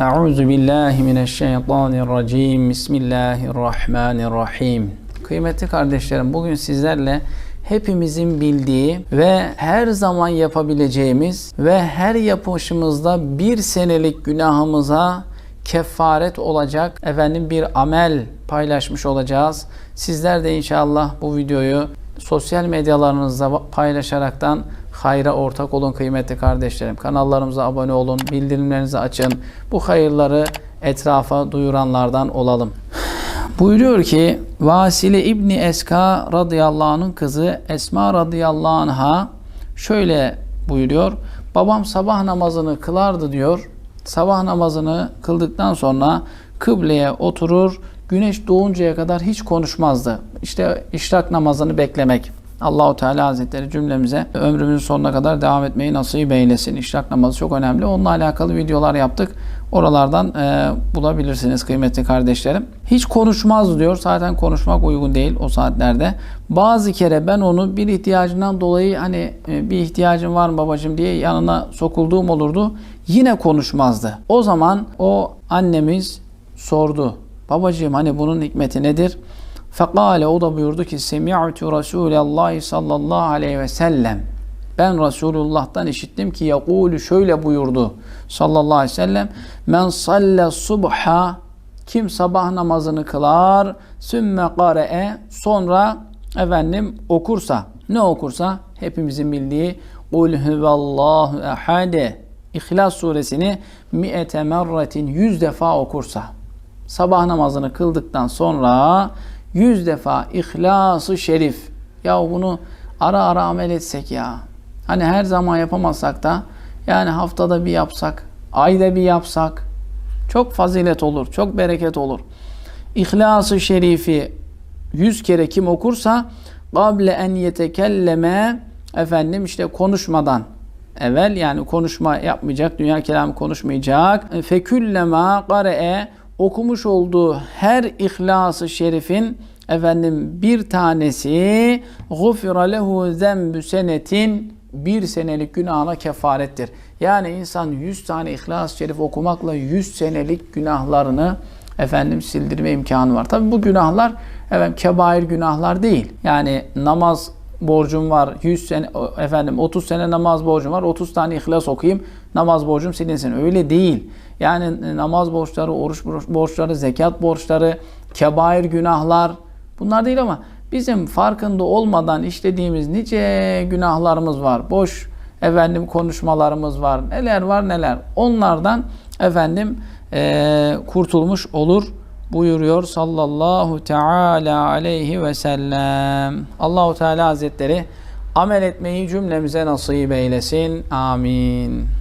Euzu billahi mineşşeytanirracim. Bismillahirrahmanirrahim. Kıymetli kardeşlerim, bugün sizlerle hepimizin bildiği ve her zaman yapabileceğimiz ve her yapışımızda bir senelik günahımıza kefaret olacak efendim bir amel paylaşmış olacağız. Sizler de inşallah bu videoyu sosyal medyalarınızda paylaşaraktan hayra ortak olun kıymetli kardeşlerim. Kanallarımıza abone olun, bildirimlerinizi açın. Bu hayırları etrafa duyuranlardan olalım. Buyuruyor ki Vasile İbni Eska radıyallahu anh'ın kızı Esma radıyallahu anh'a şöyle buyuruyor. Babam sabah namazını kılardı diyor. Sabah namazını kıldıktan sonra kıbleye oturur. Güneş doğuncaya kadar hiç konuşmazdı. İşte işrak namazını beklemek. Allahu Teala Hazretleri cümlemize ömrümüzün sonuna kadar devam etmeyi nasip eylesin. İşrak namazı çok önemli. Onunla alakalı videolar yaptık. Oralardan e, bulabilirsiniz kıymetli kardeşlerim. Hiç konuşmaz diyor. Zaten konuşmak uygun değil o saatlerde. Bazı kere ben onu bir ihtiyacından dolayı hani e, bir ihtiyacın var mı babacığım diye yanına sokulduğum olurdu. Yine konuşmazdı. O zaman o annemiz sordu. Babacığım hani bunun hikmeti nedir? Fekale o da buyurdu ki Semi'tu Resulallah sallallahu aleyhi ve sellem. Ben Resulullah'tan işittim ki yakulu şöyle buyurdu sallallahu aleyhi ve sellem men salle subha kim sabah namazını kılar sümme kare'e sonra efendim okursa ne okursa hepimizin bildiği kul huvallahu ehade İhlas suresini mi'ete merretin yüz defa okursa sabah namazını kıldıktan sonra yüz defa İhlas-ı Şerif. Ya bunu ara ara amel etsek ya. Hani her zaman yapamazsak da yani haftada bir yapsak ayda bir yapsak çok fazilet olur çok bereket olur. İhlas-ı Şerif'i yüz kere kim okursa kable en yetekelleme efendim işte konuşmadan evvel yani konuşma yapmayacak, dünya kelamı konuşmayacak. Feküllema kare'e okumuş olduğu her İhlas-ı Şerif'in efendim bir tanesi gufira lehu zembü senetin bir senelik günahına kefarettir. Yani insan 100 tane İhlas-ı Şerif okumakla 100 senelik günahlarını efendim sildirme imkanı var. Tabi bu günahlar efendim kebair günahlar değil. Yani namaz borcum var 100 sene efendim 30 sene namaz borcum var 30 tane ihlas okuyayım namaz borcum silinsin öyle değil. Yani namaz borçları oruç borçları zekat borçları kebair günahlar bunlar değil ama bizim farkında olmadan işlediğimiz nice günahlarımız var. Boş efendim konuşmalarımız var. Neler var neler. Onlardan efendim e, kurtulmuş olur buyuruyor sallallahu teala aleyhi ve sellem. Allahu Teala Hazretleri amel etmeyi cümlemize nasip eylesin. Amin.